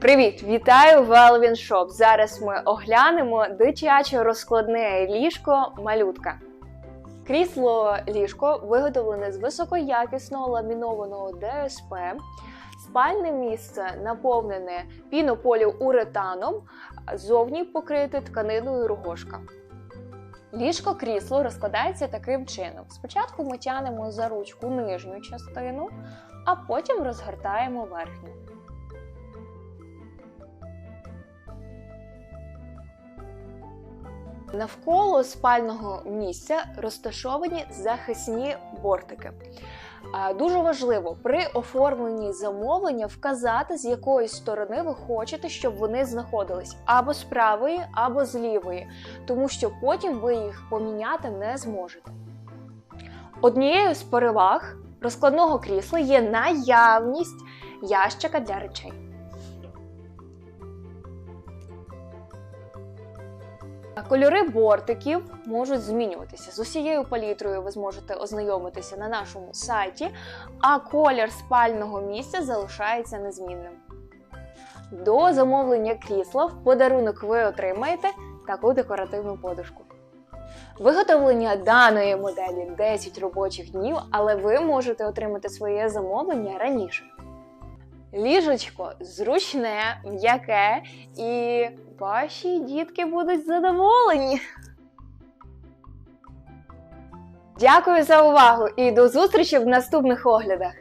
Привіт! Вітаю в Elvin Shop. Зараз ми оглянемо дитяче розкладне ліжко малютка. Крісло ліжко виготовлене з високоякісного ламінованого ДСП. Спальне місце наповнене пінополіуретаном, зовні покрите тканиною рогошка. Ліжко крісло розкладається таким чином: спочатку ми тянемо за ручку нижню частину, а потім розгортаємо верхню. Навколо спального місця розташовані захисні бортики. Дуже важливо при оформленні замовлення вказати, з якої сторони ви хочете, щоб вони знаходились або з правої, або з лівої, тому що потім ви їх поміняти не зможете. Однією з переваг розкладного крісла є наявність ящика для речей. Кольори бортиків можуть змінюватися. З усією палітрою ви зможете ознайомитися на нашому сайті, а колір спального місця залишається незмінним. До замовлення крісла в подарунок ви отримаєте таку декоративну подушку. Виготовлення даної моделі 10 робочих днів, але ви можете отримати своє замовлення раніше. Ліжечко зручне, м'яке, і ваші дітки будуть задоволені. Дякую за увагу і до зустрічі в наступних оглядах!